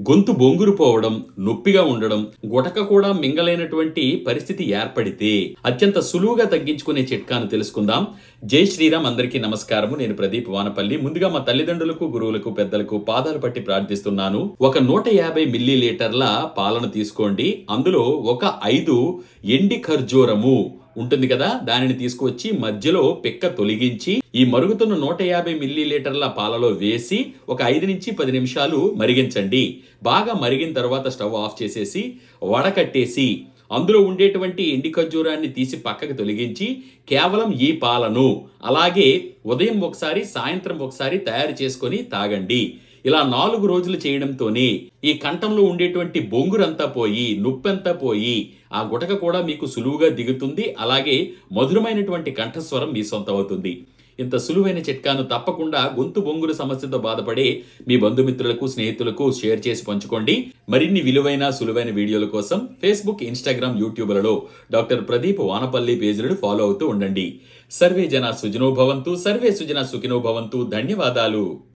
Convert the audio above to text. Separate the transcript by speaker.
Speaker 1: గొంతు బొంగురు పోవడం నొప్పిగా ఉండడం గుటక కూడా మింగలేనటువంటి పరిస్థితి ఏర్పడితే అత్యంత సులువుగా తగ్గించుకునే చిట్కాను తెలుసుకుందాం. జై శ్రీరామ్ అందరికీ నమస్కారము. నేను ప్రదీప్ వానపల్లి. ముందుగా మా తల్లిదండ్రులకు గురువులకు పెద్దలకు పాదాలు పట్టి ప్రార్థిస్తున్నాను. ఒక నూట యాభై మిల్లీ లీటర్ల పాలను తీసుకోండి. అందులో ఒక ఐదు ఎండి ఖర్జూరము ఉంటుంది కదా? దానిని తీసుకువచ్చి మధ్యలో పిక్క తొలగించి ఈ మరుగుతున్న నూట యాభై మిల్లీ లీటర్ల పాలలో వేసి ఒక ఐదు నుంచి పది నిమిషాలు మరిగించండి. బాగా మరిగిన తర్వాత స్టవ్ ఆఫ్ చేసేసి వడకట్టేసి అందులో ఉండేటువంటి ఎండి ఖర్జూరాన్ని తీసి పక్కకు తొలగించి కేవలం ఈ పాలను అలాగే ఉదయం ఒకసారి సాయంత్రం ఒకసారి తయారు చేసుకొని తాగండి. ఇలా నాలుగు రోజులు చేయడంతోనే ఈ కంఠంలో ఉండేటువంటి బొంగురంతా పోయి నొప్పంతా పోయి ఆ గుటక కూడా మీకు సులువుగా దిగుతుంది అలాగే మధురమైనటువంటి కంఠస్వరం మీ సొంతం అవుతుంది. ఇంత సులువైన చిట్కాను తప్పకుండా గొంతు బొంగురు సమస్యతో బాధపడే మీ బంధుమిత్రులకు స్నేహితులకు షేర్ చేసి పంచుకోండి. మరిన్ని విలువైన సులువైన వీడియోల కోసం ఫేస్బుక్ ఇన్స్టాగ్రామ్ యూట్యూబ్లలో డాక్టర్ ప్రదీప్ వానపల్లి పేజీలను ఫాలో అవుతూ ఉండండి. సర్వే జన సుజనోభవంతు సర్వే సుజన సుఖినోభవంతు ధన్యవాదాలు.